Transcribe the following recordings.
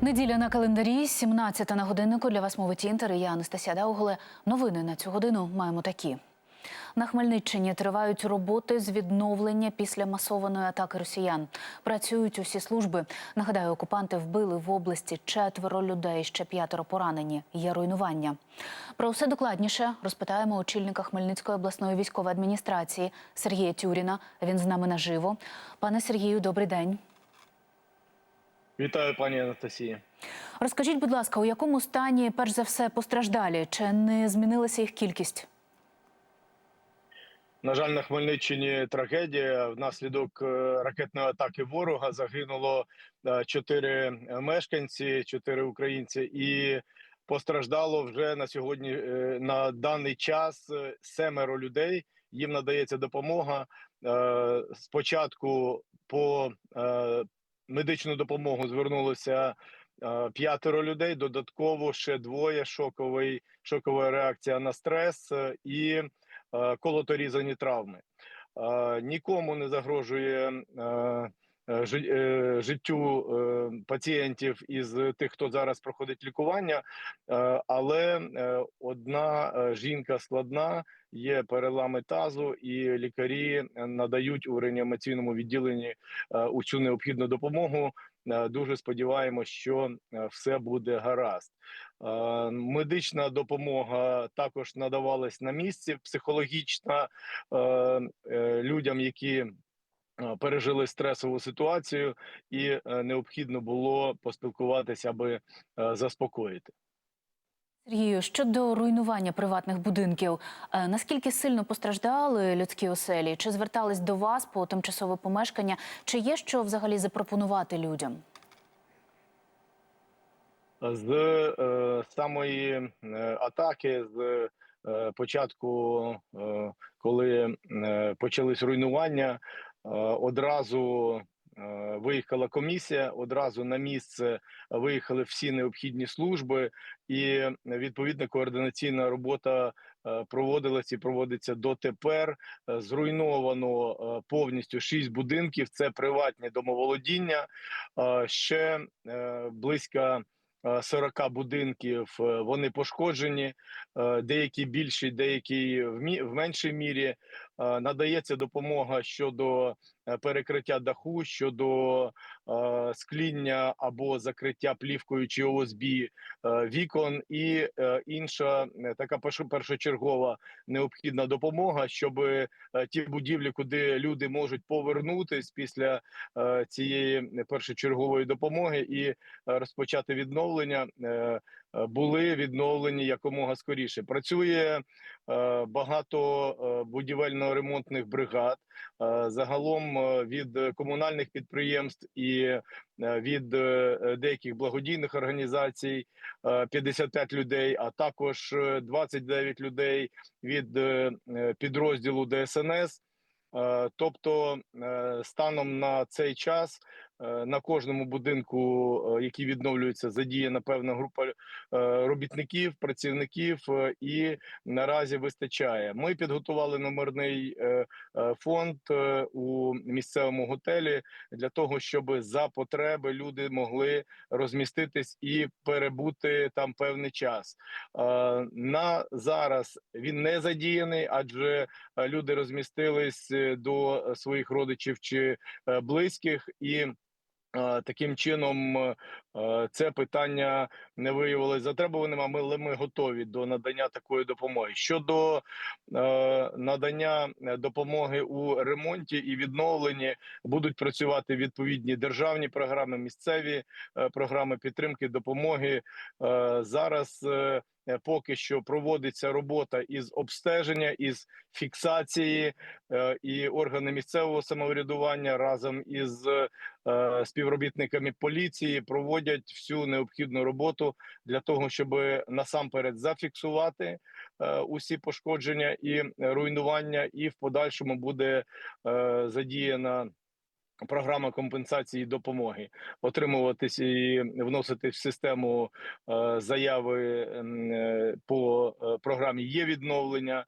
Неділя на календарі, 17 на годиннику. Для вас мовить Інтер. Я Анастасія Дауголе. Новини на цю годину маємо такі. На Хмельниччині тривають роботи з відновлення після масованої атаки росіян. Працюють усі служби. Нагадаю, окупанти вбили в області четверо людей, ще п'ятеро поранені. Є руйнування. Про все докладніше розпитаємо очільника Хмельницької обласної військової адміністрації Сергія Тюріна. Він з нами наживо. Пане Сергію, добрий день. Вітаю, пані Анастасія. Розкажіть, будь ласка, у якому стані перш за все постраждалі? Чи не змінилася їх кількість? На жаль, на Хмельниччині трагедія. Внаслідок е, ракетної атаки ворога загинуло е, чотири мешканці, чотири українці, і постраждало вже на сьогодні е, на даний час семеро людей. Їм надається допомога. Спочатку по медичну допомогу звернулося е, п'ятеро людей. Додатково ще двоє. Шоковий шокова реакція на стрес е, і е, колоторізані травми. Нікому не загрожує життю е, пацієнтів із тих, хто зараз проходить лікування, Е, але е, одна е, жінка складна, є перелами тазу, і лікарі надають у реанімаційному відділенні е, усю необхідну допомогу. Е, Дуже сподіваємось, що е, все буде гаразд. Е, Медична допомога також надавалась на місці, психологічна е, е, людям, які е, пережили стресову ситуацію, і е, необхідно було поспілкуватися, аби е, заспокоїти. Сергію, щодо руйнування приватних будинків, е, наскільки сильно постраждали людські оселі? Чи звертались до вас по тимчасове помешкання? Чи є що взагалі запропонувати людям? з е, самої е, атаки, з е, початку, е, коли е, почались руйнування, е, одразу е, виїхала комісія, одразу на місце виїхали всі необхідні служби, і відповідна координаційна робота е, проводилась і проводиться дотепер. Е, Зруйновано е, повністю шість будинків. Це приватні домоволодіння. Е, Ще е, близько е, 40 будинків е, вони пошкоджені, е, деякі більші, деякі в меншій мірі. Е, Надається допомога щодо е, перекриття даху, щодо е, скління або закриття плівкою чи ОСБ вікон, і інша така першочергова необхідна допомога, щоб ті будівлі, куди люди можуть повернутись після цієї першочергової допомоги і розпочати відновлення, були відновлені якомога скоріше. Працює е, багато е, будівельно-ремонтних бригад. Е, Загалом е, від комунальних підприємств і е, від е, деяких благодійних організацій е, 55 людей, а також е, 29 людей від е, е, підрозділу ДСНС. Е, Тобто, е, станом на цей час е, на кожному будинку, е, який відновлюється, задіяна певна група е, робітників, працівників, е, і наразі вистачає. Ми підготували номерний е, е, фонд е, у місцевому готелі для того, щоб за потреби люди могли розміститись і перебути там певний час. Е, На зараз він не задіяний, адже е, люди розмістились е, до своїх родичів чи е, близьких і. Е, Таким чином е, це питання не виявилось затребуваним, але ми готові до надання такої допомоги. Щодо е, надання допомоги у ремонті і відновленні, будуть працювати відповідні державні програми, місцеві програми підтримки допомоги. Зараз поки що проводиться робота із обстеження, із фіксації, е, і органи місцевого самоврядування разом із е, співробітниками поліції проводять всю необхідну роботу для того, щоб насамперед зафіксувати е, усі пошкодження і руйнування, і в подальшому буде е, задіяна. Програма компенсації допомоги. Отримуватись і вносити в систему е, заяви е, по е, програмі є відновлення,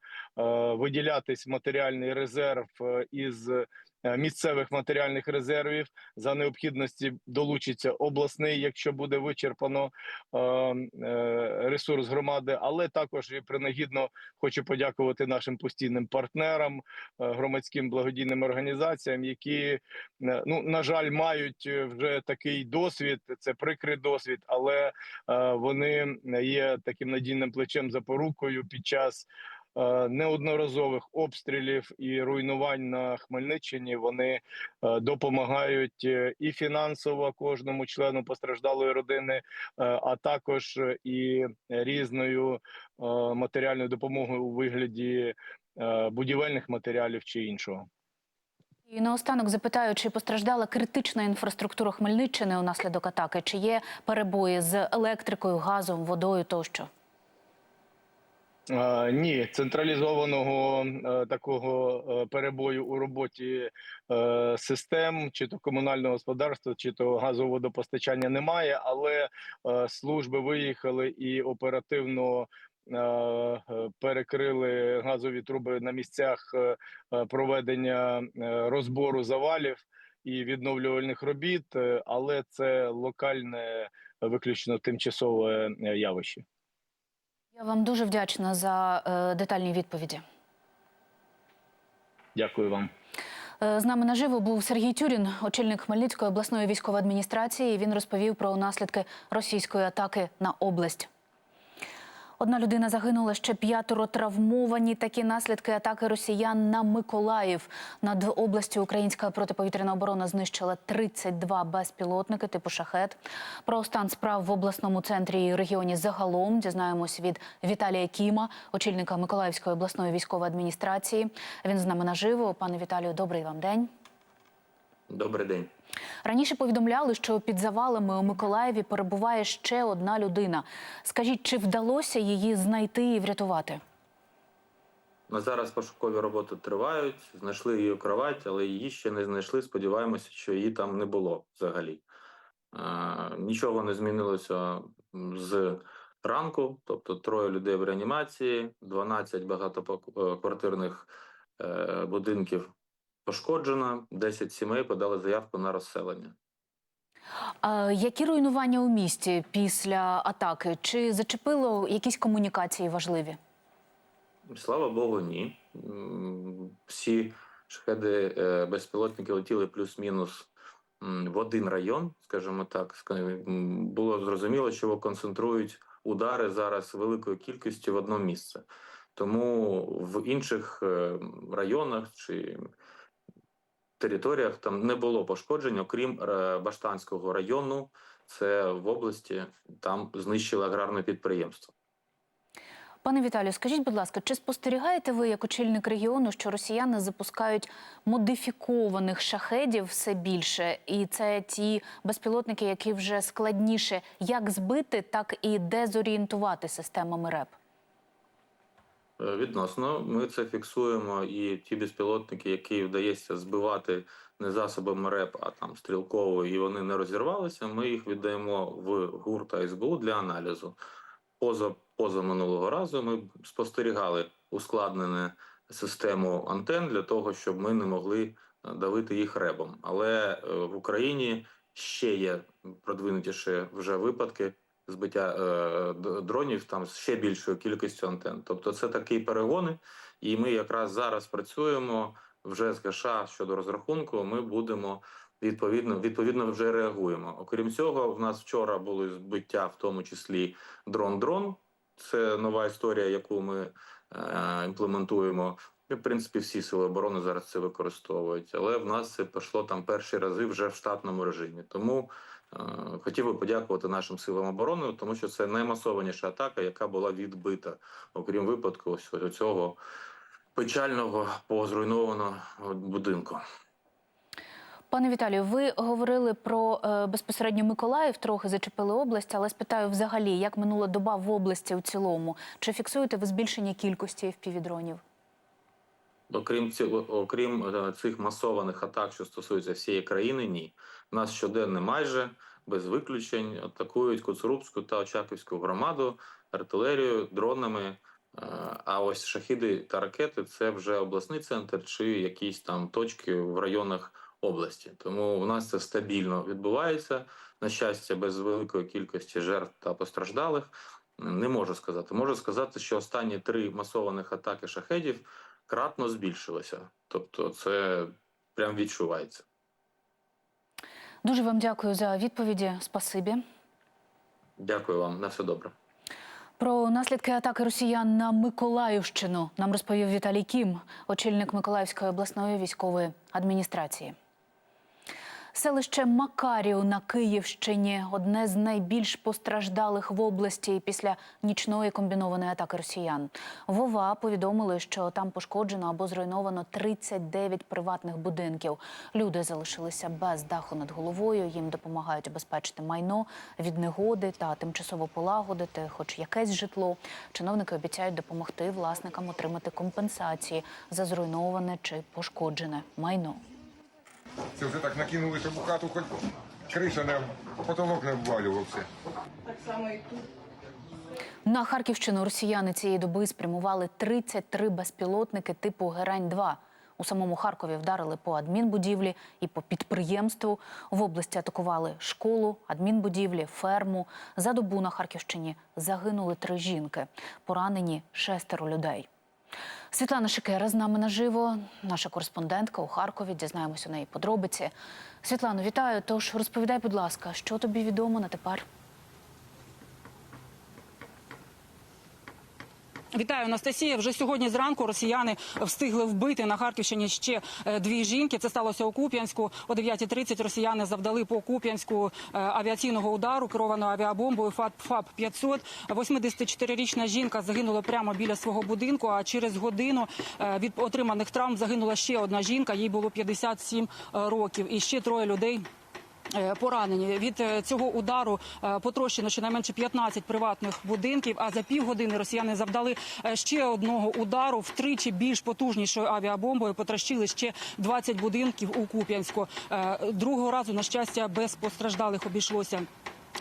виділятись матеріальний резерв із місцевих матеріальних резервів. За необхідності долучиться обласний, якщо буде вичерпано е, е, ресурс громади. Але також і принагідно хочу подякувати нашим постійним партнерам, е, громадським благодійним організаціям, які е, ну на жаль мають е, вже такий досвід. Це прикрий досвід, але е, вони є таким надійним плечем запорукою під час е, неодноразових обстрілів і руйнувань на Хмельниччині. Вони е, допомагають е, і фінансово кожному члену постраждалої родини, е, а також е, і різною е, матеріальною допомогою у вигляді е, будівельних матеріалів чи іншого. І наостанок запитаю, чи постраждала критична інфраструктура Хмельниччини унаслідок атаки? Чи є перебої з електрикою, газом, водою тощо? Е, Ні, централізованого е, такого е, перебою у роботі систем, чи то комунального господарства, чи то газоводопостачання немає, але служби виїхали і оперативно перекрили газові труби на місцях проведення розбору завалів і відновлювальних робіт, але це локальне, виключно тимчасове явище. Я вам дуже вдячна за е, детальні відповіді. Дякую вам. Е, З нами наживо був Сергій Тюрін, очільник Хмельницької обласної військової адміністрації. Він розповів про наслідки російської атаки на область. Одна людина загинула, ще п'ятеро травмовані. Такі наслідки атаки росіян на Миколаїв. Над областю українська протиповітряна оборона знищила 32 безпілотники типу шахет. Про стан справ в обласному центрі і регіоні загалом дізнаємось від Віталія Кіма, очільника Миколаївської обласної військової адміністрації. Він з нами наживо. Пане Віталію, добрий вам день. Добрий день. Раніше повідомляли, що під завалами у Миколаєві перебуває ще одна людина. Скажіть, чи вдалося її знайти і врятувати? На зараз пошукові роботи тривають. Знайшли її кровать, але її ще не знайшли. Сподіваємося, що її там не було взагалі. Е, нічого не змінилося з ранку, тобто троє людей в реанімації, 12 багатоквартирних е, будинків пошкоджено, 10 сімей подали заявку на розселення. А які руйнування у місті після атаки? Чи зачепило якісь комунікації важливі? Слава Богу, ні. Всі шахеди е, безпілотники летіли плюс-мінус в один район, скажімо так. Було зрозуміло, що концентрують удари зараз великою кількістю в одно місце. Тому в інших е, районах чи територіях там не було пошкоджень, окрім е, Баштанського району. Це в області там знищили аграрне підприємство. Пане Віталію, скажіть, будь ласка, чи спостерігаєте ви як очільник регіону, що росіяни запускають модифікованих шахедів все більше? І це ті безпілотники, які вже складніше як збити, так і дезорієнтувати системами РЕП? Е, Відносно, ми це фіксуємо, і ті безпілотники, які вдається збивати не засобами РЕП, а там стрілково, і вони не розірвалися. Ми їх віддаємо в ГУР та СБУ для аналізу. Поза поза минулого разу ми спостерігали ускладнену систему антен для того, щоб ми не могли е, давити їх ребом. Але е, в Україні ще є продвинутіші вже випадки збиття е, дронів там з ще більшою кількістю антен. Тобто це такі перегони, і ми якраз зараз працюємо вже з ГШ щодо розрахунку. Ми будемо відповідно відповідно вже реагуємо. Окрім цього, в нас вчора були збиття, в тому числі дрон-дрон. Це нова історія, яку ми е, імплементуємо. І, в принципі, всі сили оборони зараз це використовують, але в нас це пішло там перші рази вже в штатному режимі. Тому хотів би подякувати нашим силам оборони, тому що це наймасованіша атака, яка була відбита, окрім випадку ось цього печального позруйнованого будинку. Пане Віталію, ви говорили про е, безпосередньо Миколаїв, трохи зачепили область, але спитаю взагалі, як минула доба в області в цілому? Чи фіксуєте ви збільшення кількості впівдронів? Окрім цього, окрім е, цих масованих атак, що стосуються всієї країни, ні. Нас щоденно майже без виключень атакують Коцурубську та Очаківську громаду артилерією, дронами, Е, А ось шахіди та ракети це вже обласний центр чи якісь там точки в районах області. Тому у нас це стабільно відбувається. На щастя, без великої кількості жертв та постраждалих. Не можу сказати. Можу сказати, що останні три масованих атаки шахедів кратно збільшилося. Тобто, це прям відчувається. Дуже вам дякую за відповіді. Спасибі. Дякую вам, на все добре. Про наслідки атаки росіян на Миколаївщину нам розповів Віталій Кім, очільник Миколаївської обласної військової адміністрації. Селище Макарів на Київщині одне з найбільш постраждалих в області після нічної комбінованої атаки росіян. Вова повідомили, що там пошкоджено або зруйновано 39 приватних будинків. Люди залишилися без даху над головою. Їм допомагають обезпечити майно від негоди та тимчасово полагодити, хоч якесь житло. Чиновники обіцяють допомогти власникам отримати компенсації за зруйноване чи пошкоджене майно. Це вже так накинули, щоб у хату хоч криша не потолок не обвалювався. На Харківщину росіяни цієї доби спрямували 33 безпілотники типу Герань-2. У самому Харкові вдарили по адмінбудівлі і по підприємству. В області атакували школу, адмінбудівлі, ферму. За добу на Харківщині загинули три жінки. Поранені шестеро людей. Світлана Шикера з нами наживо, наша кореспондентка у Харкові. Дізнаємося у неї подробиці. Світлано, вітаю. Тож розповідай, будь ласка, що тобі відомо на тепер? Вітаю, Анастасія. Вже сьогодні зранку росіяни встигли вбити на Харківщині ще е, дві жінки. Це сталося у Куп'янську. О 9.30 росіяни завдали по Куп'янську е, авіаційного удару, керованого авіабомбою ФАП 500 84-річна жінка загинула прямо біля свого будинку. А через годину е, від отриманих травм загинула ще одна жінка. Їй було 57 років. І ще троє людей. Е, Поранені від е, цього удару е, потрощено щонайменше 15 приватних будинків. А за півгодини росіяни завдали ще одного удару втричі більш потужнішою авіабомбою. Потрощили ще 20 будинків у Куп'янську. Другого разу на щастя без постраждалих обійшлося.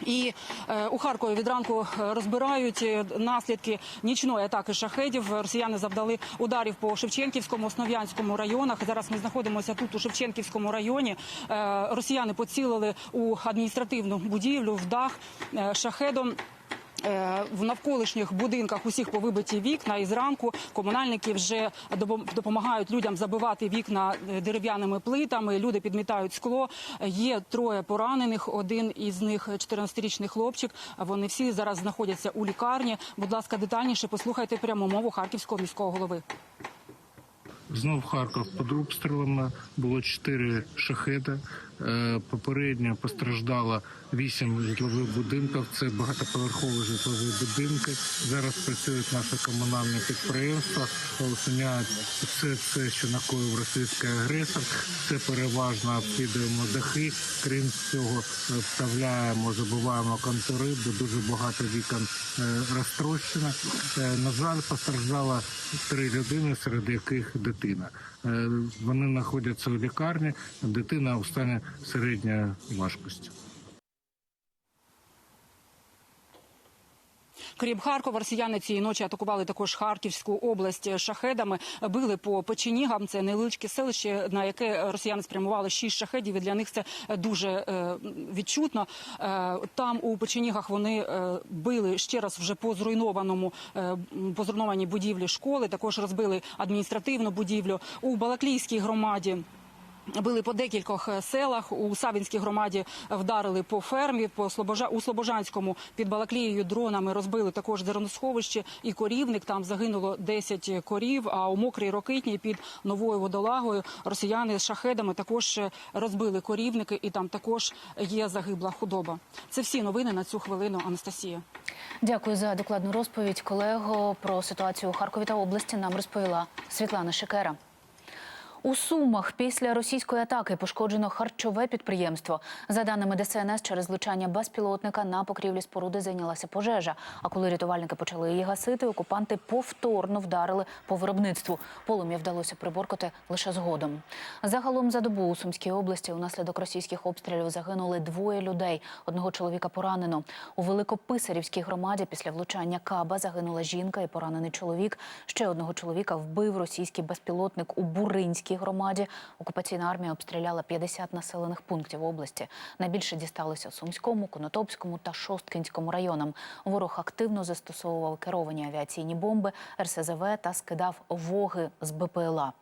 І е, у Харкові від ранку е, розбирають е, наслідки нічної атаки шахедів. Росіяни завдали ударів по Шевченківському, Основ'янському районах. Зараз ми знаходимося тут у Шевченківському районі. Росіяни поцілили у адміністративну будівлю в дах шахедом. Е, В навколишніх будинках усіх повибиті вікна, і зранку комунальники вже допомагають людям забивати вікна е, дерев'яними плитами. Люди підмітають скло. Є троє поранених. Один із них 14-річний хлопчик. Вони всі зараз знаходяться у лікарні. Будь ласка, детальніше послухайте пряму мову харківського міського голови. Знов Харків під обстрілами було чотири шахеда. Е, Попередньо постраждало вісім житлових будинків. Це багатоповерхові житлові будинки. Зараз працюють наші комунальні підприємства, усуняють все це, що накоїв російський агресор. Це переважно обслідуємо дахи. Крім цього, вставляємо, забуваємо контури, бо дуже багато вікон е, розтрощено. Е, На жаль, постраждало три людини, серед яких дитина. Е, Вони знаходяться у лікарні. Дитина у стані середньої важкості. Крім Харкова, росіяни цієї ночі атакували також Харківську область шахедами. Били по печенігам. Це невеличке селище, на яке росіяни спрямували шість шахедів. І для них це дуже е, відчутно. Е, Там у печенігах вони е, били ще раз вже по зруйнованому е, по зруйнованій будівлі школи. Також розбили адміністративну будівлю у Балаклійській громаді. Били по декількох е, селах. У Савінській громаді вдарили по фермі, по Слобожа... у Слобожанському під Балаклією дронами розбили також зерносховище і корівник. Там загинуло 10 корів. А у мокрій рокитній під новою водолагою росіяни з шахедами також е, розбили корівники, і там також є загибла худоба. Це всі новини на цю хвилину. Анастасія. Дякую за докладну розповідь. Колего про ситуацію у Харкові та області нам розповіла Світлана Шикера. У Сумах після російської атаки пошкоджено харчове підприємство. За даними ДСНС, через влучання безпілотника на покрівлі споруди зайнялася пожежа. А коли рятувальники почали її гасити, окупанти повторно вдарили по виробництву. Полум'я вдалося приборкати лише згодом. Загалом за добу у Сумській області унаслідок російських обстрілів загинули двоє людей. Одного чоловіка поранено. У Великописарівській громаді після влучання каба загинула жінка і поранений чоловік. Ще одного чоловіка вбив російський безпілотник у Буринській громаді. Окупаційна армія обстріляла 50 населених пунктів області. Найбільше дісталося Сумському, Конотопському та Шосткинському районам. Ворог активно застосовував керовані авіаційні бомби, РСЗВ та скидав воги з БПЛА.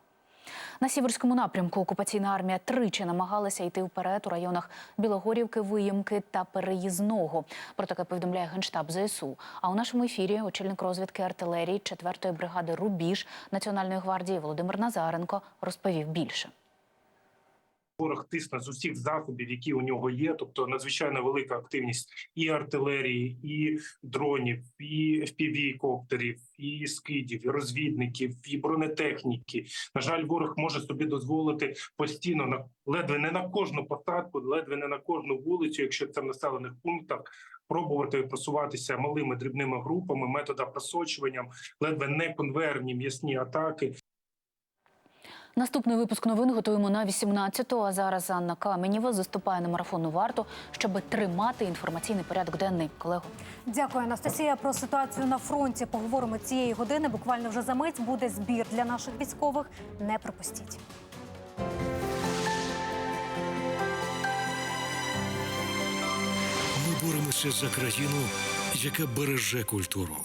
На сіверському напрямку окупаційна армія тричі намагалася йти вперед у районах Білогорівки, Виємки та Переїзного. Про таке повідомляє генштаб ЗСУ. А у нашому ефірі очільник розвідки артилерії 4-ї бригади Рубіж Національної гвардії Володимир Назаренко розповів більше. Ворог тисне з усіх засобів, які у нього є, тобто надзвичайно велика активність і артилерії, і дронів, і FPV-коптерів, і скидів, і розвідників, і бронетехніки. На жаль, ворог може собі дозволити постійно на ледве не на кожну посадку, ледве не на кожну вулицю, якщо це в населених пунктах. Пробувати просуватися малими дрібними групами, методом просочуванням, ледве не конвейерні м'ясні атаки. Наступний випуск новин готуємо на 18-ту, А зараз Анна Каменєва заступає на марафонну варту, щоб тримати інформаційний порядок денний. Колего. Дякую, Анастасія. Про ситуацію на фронті поговоримо цієї години. Буквально вже за мить буде збір для наших військових. Не пропустіть. Ми боремося за країну, яка береже культуру.